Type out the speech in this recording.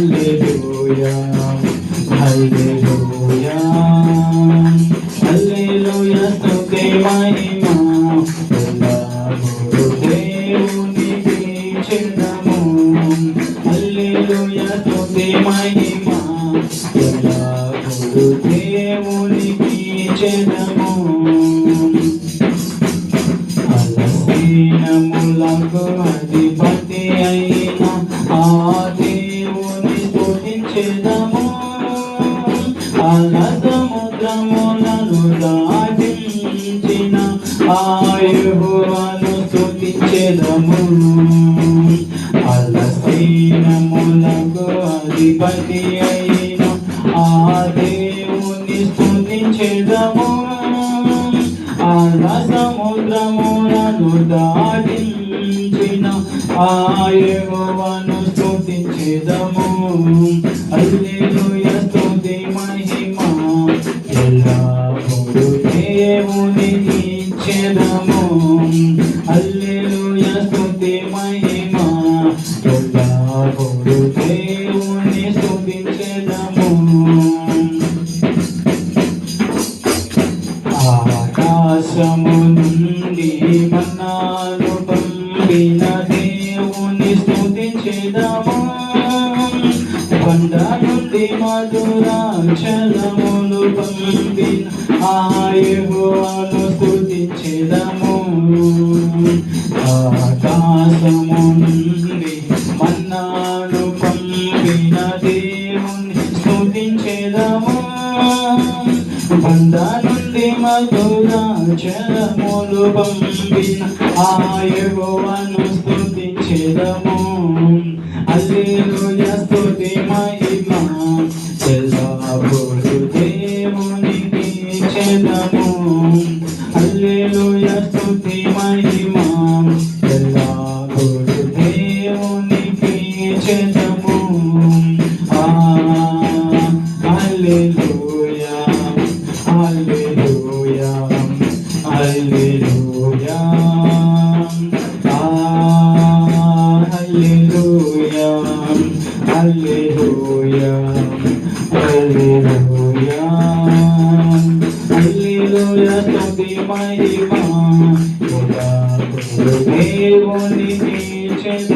Hallelujah, hallelujah, hallelujah, స్తుతి మహిమ ఎల్లప్పుడూ దేవునికి చెందము. హల్లెలూయా, స్తుతి మహిమ ఎల్లప్పుడూ దేవునికి చెందము. అలసీనములకు అధిపతి అయిన ఆ స్తుతించెదము. అల సముద్రములను దాటించిన ఆ యెహోవాను అలసీనములకు అధిపతి అయిన ఆ దేవుని స్తుతించెదము. అల సముద్రములను దాటించిన ఆయవను స్తుతించెదము హల్లెలూయా స్తుతి మహిమ. ఎల్లప్పుడూ దేవునికి ఇచ్చెదము. హల్లెలూయా స్తుతి మహిమ. ఎల్లప్పుడూ దేవుని స్తుతించెదము. ఆకాశము నుండి మన్నాను పంపిన నుండి మధురాక్షరములు పంపిన ఆయహోను స్థుతించెదము. ఆకాశము నుండి మన్నాను పంపిన దేవుని స్థుతించెదము. బంద నుండి మధురాచరములు పంపిన ఆయగోవను స్తుతించెదము అల్లెలూయ. Hallelujah, Hallelujah, Hallelujah, ah, Hallelujah, Hallelujah, Hallelujah, Hallelujah, to be my divine, to God, to be one in each and